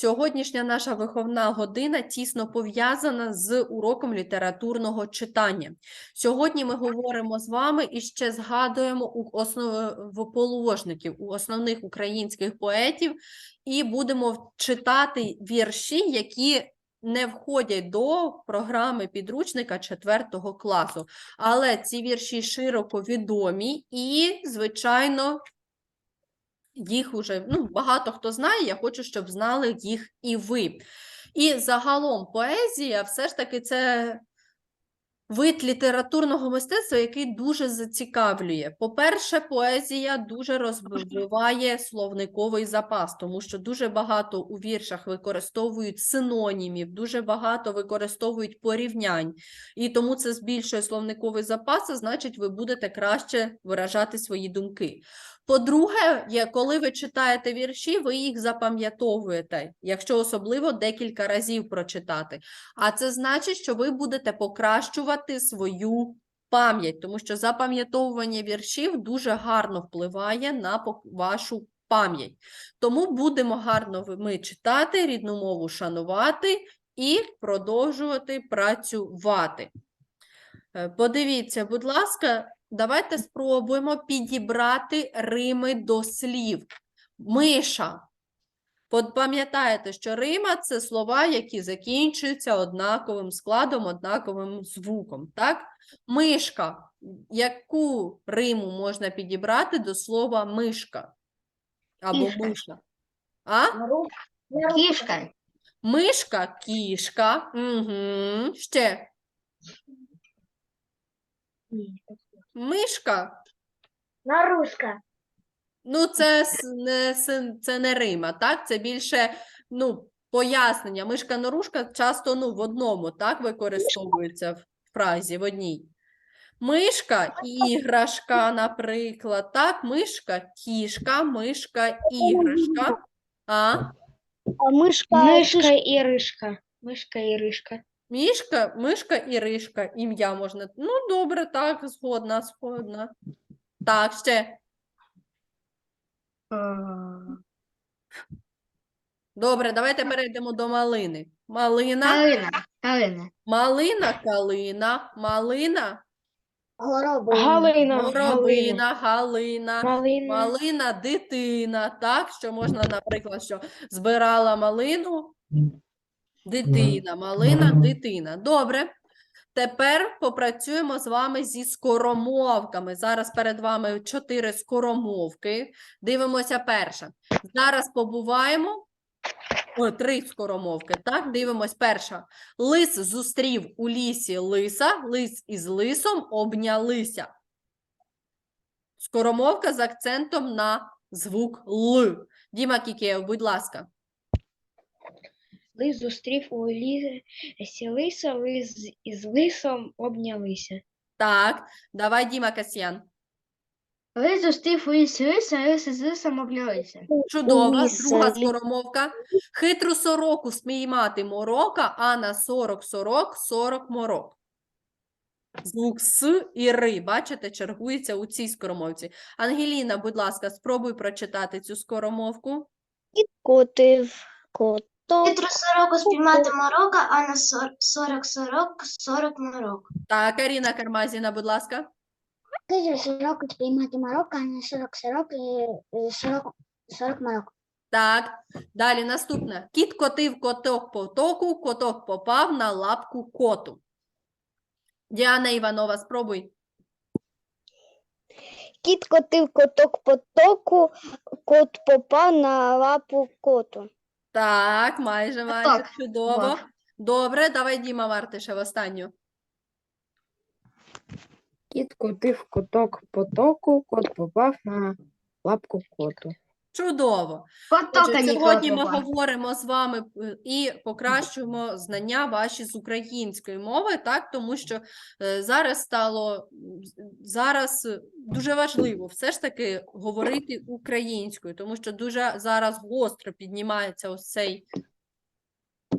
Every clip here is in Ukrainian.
Сьогоднішня наша виховна година тісно пов'язана з уроком літературного читання. Сьогодні ми говоримо з вами і ще згадуємо у основоположників, у основних українських поетів, і будемо читати вірші, які не входять до програми підручника 4 класу. Але ці вірші широко відомі і, звичайно, їх уже ну, багато хто знає, я хочу, щоб знали їх і ви. І загалом поезія все ж таки це вид літературного мистецтва, який дуже зацікавлює. По-перше, поезія дуже розвиває словниковий запас, тому що дуже багато у віршах використовують синонімів, дуже багато використовують порівнянь. І тому це збільшує словниковий запас, а значить, ви будете краще виражати свої думки. По-друге, коли ви читаєте вірші, ви їх запам'ятовуєте, якщо особливо декілька разів прочитати. А це значить, що ви будете покращувати свою пам'ять, тому що запам'ятовування віршів дуже гарно впливає на вашу пам'ять. Тому будемо гарно ми читати, рідну мову шанувати і продовжувати працювати. Е, Подивіться, будь ласка, давайте спробуємо підібрати рими до слів. Миша. Пам'ятаєте, що рима це слова, які закінчуються однаковим складом, однаковим звуком. Так? Мишка. Яку риму можна підібрати до слова мишка? Або Кішка. миша? А? Кішка. Мишка, кішка. Угу. Ще. Мишка. Нарушка. Ну, це с- не, син- це не Рима, так? Це більше ну, пояснення. Мишка норушка часто ну, в одному так використовується в фразі, в одній. Мишка іграшка, наприклад. Так, мишка кішка, мишка іграшка. А? А мишка. Мишка і ришка. Мишка і ришка. Мішка, мишка і ришка. Ім'я можна. Ну, добре, так, згодна, згодна. Так, ще. Добре, давайте перейдемо до малини. Малина, Калина. Калина. малина, калина, малина, Горобина. Галина. горобина, галина, Малина. малина, дитина. Так, що можна, наприклад, що збирала малину, дитина, малина, дитина. Добре. Тепер попрацюємо з вами зі скоромовками. Зараз перед вами чотири скоромовки. Дивимося перша. Зараз побуваємо. О, три скоромовки. Так, дивимось перша. Лис зустрів у лісі лиса, лис із лисом обнялися. Скоромовка з акцентом на звук Л. Діма Кікеєв, будь ласка. Лис зустрів у лісі лиса, лис із лисом обнялися. Так, давай, Діма Касьян. Лис зустрів у лісі лиса, лис із лисом обнялися. Чудово. Друга скоромовка. Хитру сороку спіймати морока, а на сорок сорок сорок морок. Звук С і Ри, бачите, чергується у цій скоромовці. Ангеліна, будь ласка, спробуй прочитати цю скоромовку. Котив. Коток. Хитру сороку спіймати морока, а на сор- сорок сорок сорок морок. Так, Аріна Кармазіна, будь ласка. Хитру сороку спіймати морока, а не сорок сорок і і сорок, сорок морок. Так, далі наступне. Кіт котив коток потоку, коток попав на лапку коту. Діана Іванова, спробуй. Кіт котив коток потоку, кот попав на лапу коту. Так, майже, майже, Так, чудово. так. Добре, давай Діма Мартишев останню. Кіт котив куток потоку, кот попав на лапку коту. Чудово. Отже, сьогодні ми говоримо з вами е, і покращуємо знання ваші з української мови, так, тому що е, зараз стало зараз дуже важливо все ж таки говорити українською, тому що дуже зараз гостро піднімається ось цей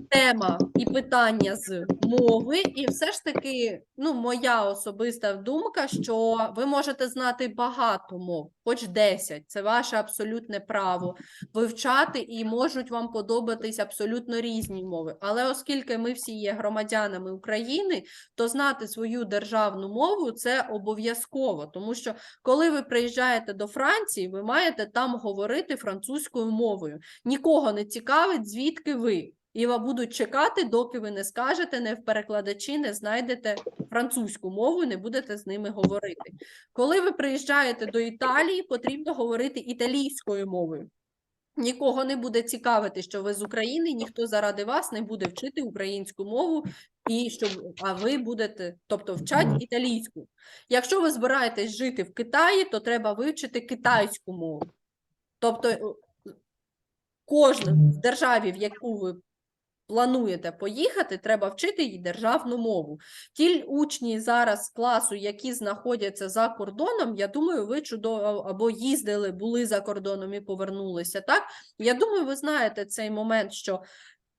тема і питання з мови, і все ж таки, ну, моя особиста думка, що ви можете знати багато мов, хоч 10, це ваше абсолютне право вивчати, і можуть вам подобатись абсолютно різні мови. Але оскільки ми всі є громадянами України, то знати свою державну мову це обов'язково, тому що коли ви приїжджаєте до Франції, ви маєте там говорити французькою мовою. Нікого не цікавить, звідки ви. І вас будуть чекати, доки ви не скажете, не в перекладачі, не знайдете французьку мову не будете з ними говорити. Коли ви приїжджаєте до Італії, потрібно говорити італійською мовою. Нікого не буде цікавити, що ви з України, ніхто заради вас не буде вчити українську мову, і щоб, а ви будете, тобто вчать італійську. Якщо ви збираєтесь жити в Китаї, то треба вивчити китайську мову. Тобто е, кожна в державі, в яку ви плануєте поїхати, треба вчити її державну мову. Ті учні зараз класу, які знаходяться за кордоном, я думаю, ви чудово або їздили, були за кордоном і повернулися. Так, я думаю, ви знаєте цей момент, що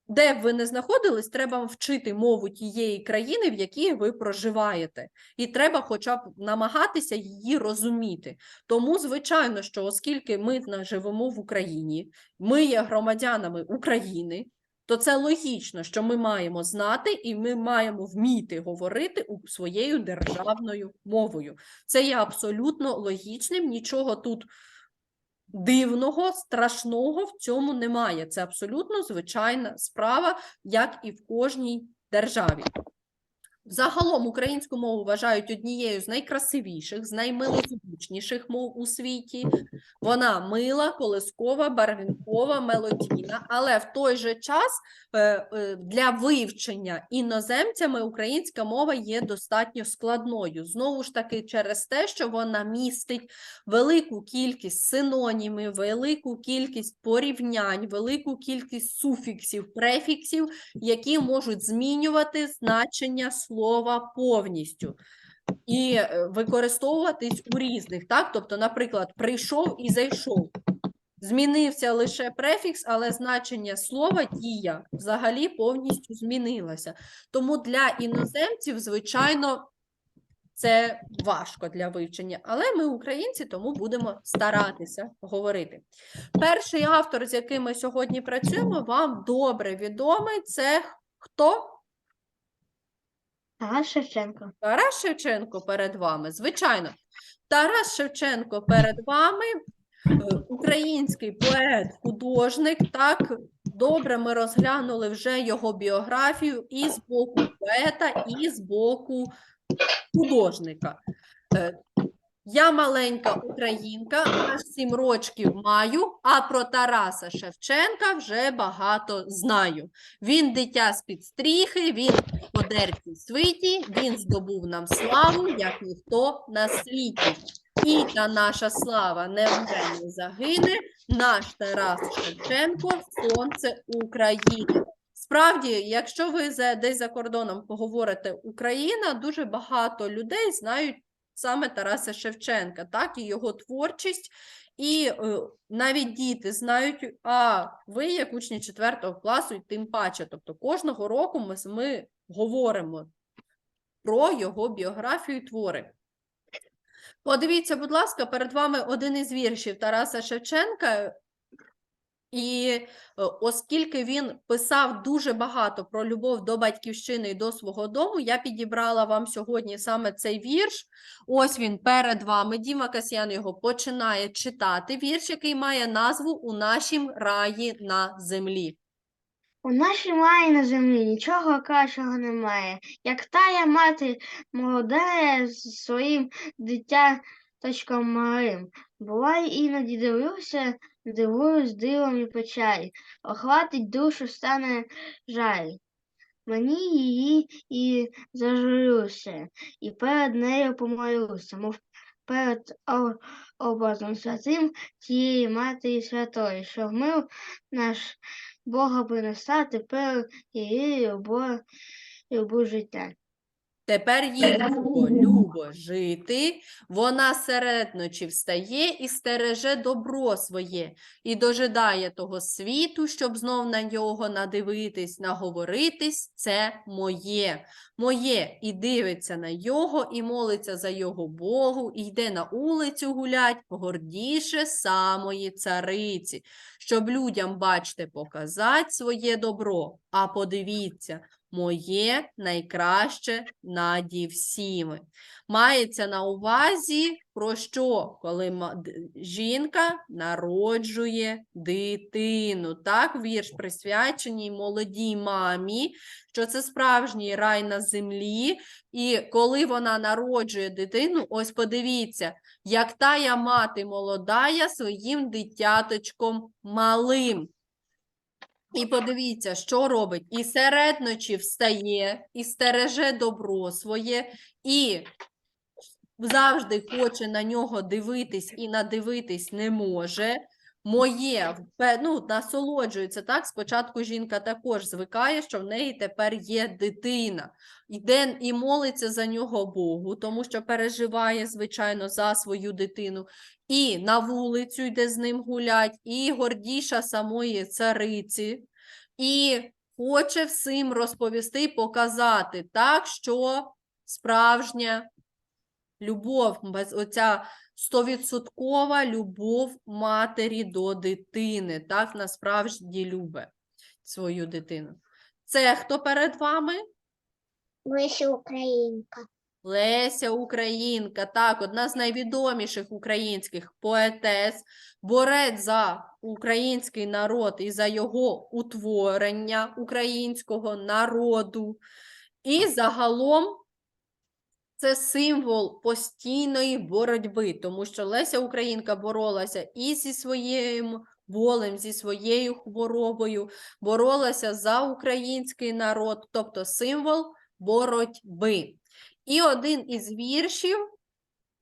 де б ви не знаходились, треба вчити мову тієї країни, в якій ви проживаєте, і треба, хоча б намагатися її розуміти. Тому, звичайно, що оскільки ми живемо в Україні, ми є громадянами України, то це логічно, що ми маємо знати і ми маємо вміти говорити у- своєю державною мовою. Це є абсолютно логічним, нічого тут дивного, страшного в цьому немає. Це абсолютно звичайна справа, як і в кожній державі. Загалом українську мову вважають однією з найкрасивіших, з наймилозвучніших мов у світі. Вона мила, колискова, барвінкова, мелодійна, але в той же час е, е, для вивчення іноземцями українська мова є достатньо складною. Знову ж таки, через те, що вона містить велику кількість синонімів, велику кількість порівнянь, велику кількість суфіксів, префіксів, які можуть змінювати значення слова повністю. І е, використовуватись у різних, так? Тобто, наприклад, прийшов і зайшов. Змінився лише префікс, але значення слова дія взагалі повністю змінилося. Тому для іноземців, звичайно, це важко для вивчення, але ми українці, тому будемо старатися говорити. Перший автор, з яким ми сьогодні працюємо, вам добре відомий. Це хто? Тарас Шевченко. Тарас Шевченко перед вами, звичайно. Тарас Шевченко перед вами, е, український поет, художник. Так, добре, ми розглянули вже його біографію і з боку поета, і з боку художника. Я маленька українка, аж сім рочків маю, а про Тараса Шевченка вже багато знаю. Він дитя з-під стріхи, він по дерті свиті, він здобув нам славу, як ніхто на світі. І та наша слава невже не загине, наш Тарас Шевченко – сонце України. Справді, якщо ви десь за кордоном поговорите Україна, дуже багато людей знають саме Тараса Шевченка, так, і його творчість, і е, навіть діти знають, а ви, як учні 4 класу, і тим паче. Тобто кожного року ми, ми говоримо про його біографію і твори. Подивіться, будь ласка, перед вами один із віршів Тараса Шевченка. І е, оскільки він писав дуже багато про любов до батьківщини і до свого дому, я підібрала вам сьогодні саме цей вірш. Ось він перед вами. Діма Касьян його починає читати. Вірш, який має назву У нашім раї на землі. У нашій маї на землі нічого кращого немає, як тая мати молодая з своїм дитяточком малим. Буває, іноді дивлюся, дивуюсь дивом і печаль, охватить душу, стане жаль. Мені її і зажурюся, і перед нею помолюся, мов перед образом святим тієї Матері Святої, що вмив наш Бога принесла тепер її любов, любов життя. Тепер їй любо, любо жити, вона серед ночі встає і стереже добро своє, і дожидає того світу, щоб знов на нього надивитись, наговоритись, це моє, моє, і дивиться на його, і молиться за його Богу, і йде на улицю гулять, гордіше самої цариці, щоб людям, бачте, показать своє добро, а подивіться, моє найкраще наді всіми. Мається на увазі про що, коли жінка народжує дитину. Так, вірш присвячений молодій мамі, що це справжній рай на землі. І коли вона народжує дитину, ось подивіться, як тая мати молодая своїм дитяточком малим. І подивіться, що робить. І серед ночі встає, і стереже добро своє, і завжди хоче на нього дивитись і надивитись не може. Моє ну, насолоджується так. Спочатку жінка також звикає, що в неї тепер є дитина. Йде і молиться за нього Богу, тому що переживає, звичайно, за свою дитину. І на вулицю йде з ним гулять, і гордіша самої цариці, і хоче всім розповісти, показати так, що справжня любов, оця стовідсоткова любов матері до дитини, так насправді любить свою дитину. Це хто перед вами? Леся Українка. Леся Українка, так, одна з найвідоміших українських поетес, борець за український народ і за його утворення українського народу. І загалом це символ постійної боротьби, тому що Леся Українка боролася і зі своїм болем, зі своєю хворобою, боролася за український народ, тобто символ боротьби. І один із віршів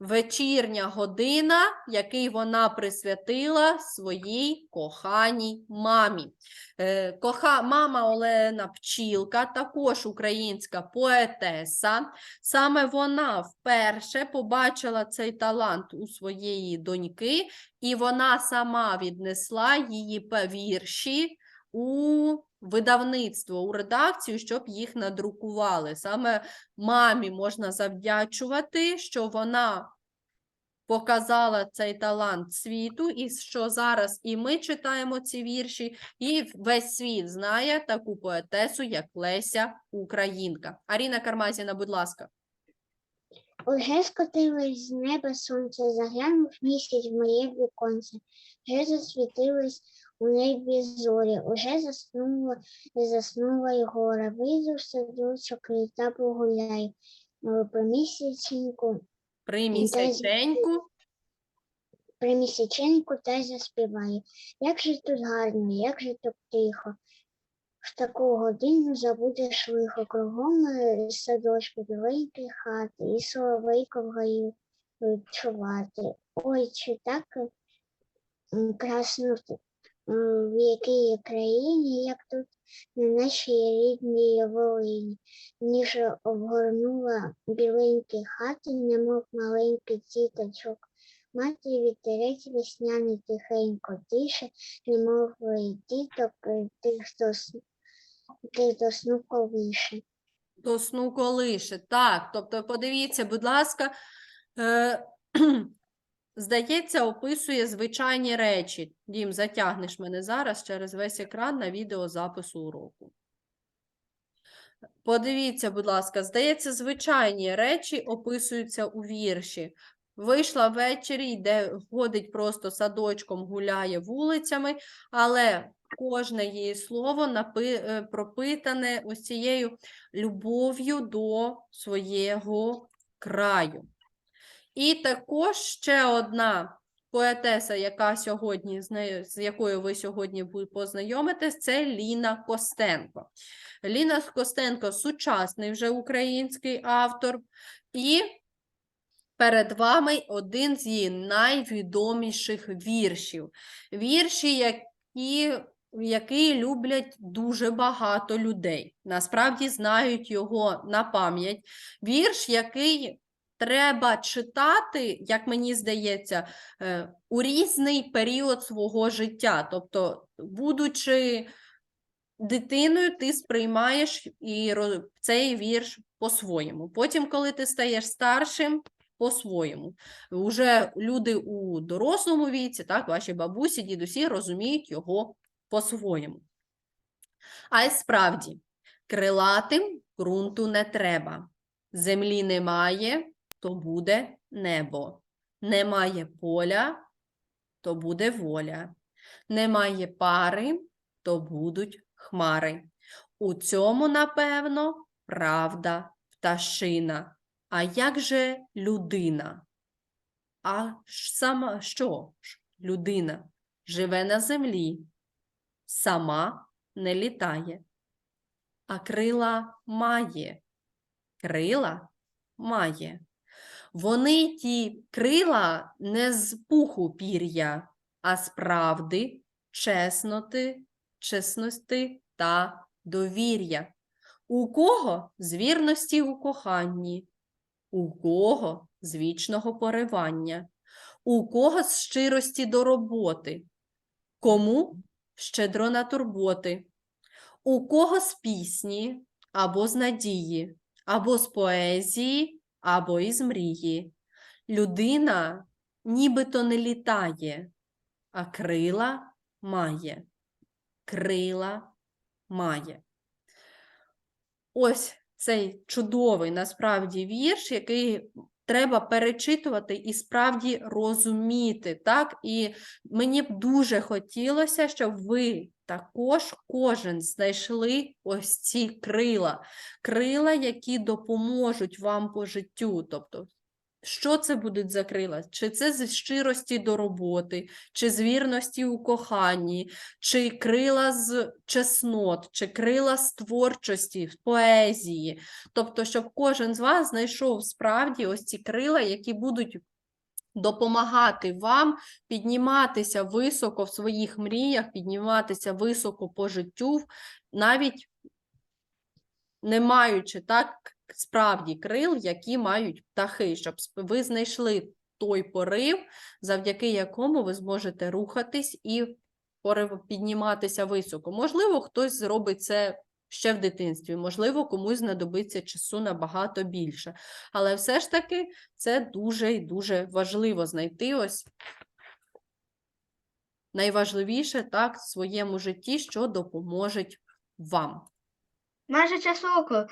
вечірня година, який вона присвятила своїй коханій мамі. Е, Коха... Мама Олена Пчілка, також українська поетеса. Саме вона вперше побачила цей талант у своєї доньки, і вона сама віднесла її вірші у видавництво, у редакцію, щоб їх надрукували. Саме мамі можна завдячувати, що вона показала цей талант світу, і що зараз і ми читаємо ці вірші, і весь світ знає таку поетесу, як Леся Українка. Аріна Кармазіна, будь ласка. Уже скотилось з неба сонце, заглянув місяць в моє віконце. Вже засвітились у небі зорі, уже заснула, заснула й гора. Вийду в садочок, літа погуляю. Е, По місяченьку, При місяченьку. при місяченьку та. Як же тут гарно, як же тут тихо. В таку годину забудеш лихо кругом садочки, біленькі хати, і соловейко в гаю чувати. Ой, чи так красно в- якій країні, як тут на нашій рідній Волині, ніж обгорнула біленькі хати, немов маленький діточок. Мати вітерець весняний тихенько тише, немов діток тих, хто тих до сну колише. До сну колише. Так, тобто, подивіться, будь ласка, е, здається, описує звичайні речі. Дім, затягнеш мене зараз через весь екран на відеозапису уроку. Подивіться, будь ласка, здається, звичайні речі описуються у вірші. Вийшла ввечері, йде, ходить просто садочком, гуляє вулицями, але кожне її слово напи, е, пропитане ось цією любов'ю до свого краю. І також ще одна поетеса, яка сьогодні з якою ви сьогодні познайомитесь, це Ліна Костенко. Ліна Костенко сучасний вже український автор, і перед вами один з її найвідоміших віршів. Вірші, які який люблять дуже багато людей. Насправді знають його на пам'ять. Вірш, який треба читати, як мені здається, е, у різний період свого життя. Тобто, будучи дитиною, ти сприймаєш і цей вірш по-своєму. Потім, коли ти стаєш старшим, по-своєму. Уже люди у дорослому віці, так, ваші бабусі, дідусі розуміють його по-своєму. А й справді, крилатим ґрунту не треба. Землі немає, то буде небо. Немає поля, то буде воля. Немає пари, то будуть хмари. У цьому, напевно, правда пташина. А як же людина? А сама що ж людина живе на землі, сама не літає, а крила має. Крила має. Вони ті крила не з пуху пір'я, а з правди, чесноти, чесності та довір'я. У кого з вірності у коханні, у кого з вічного поривання, у кого з щирості до роботи, кому щедро на турботи, у кого з пісні або з надії, або з поезії, або із мрії. Людина нібито не літає, а крила має. Крила має. Ось цей чудовий насправді вірш, який треба перечитувати і справді розуміти. Так? І мені б дуже хотілося, щоб ви також кожен знайшли ось ці крила, крила, які допоможуть вам по життю. Тобто, що це будуть за крила? Чи це з щирості до роботи, чи з вірності у коханні, чи крила з чеснот, чи крила з творчості, з поезії. Тобто, щоб кожен з вас знайшов справді ось ці крила, які будуть допомагати вам підніматися високо в своїх мріях, підніматися високо по життю, навіть не маючи так справді крил, які мають птахи, щоб ви знайшли той порив, завдяки якому ви зможете рухатись і підніматися високо. Можливо, хтось зробить це ще в дитинстві, можливо, комусь знадобиться часу набагато більше. Але все ж таки це дуже і дуже важливо знайти ось найважливіше так в своєму житті, що допоможе вам. Майже час року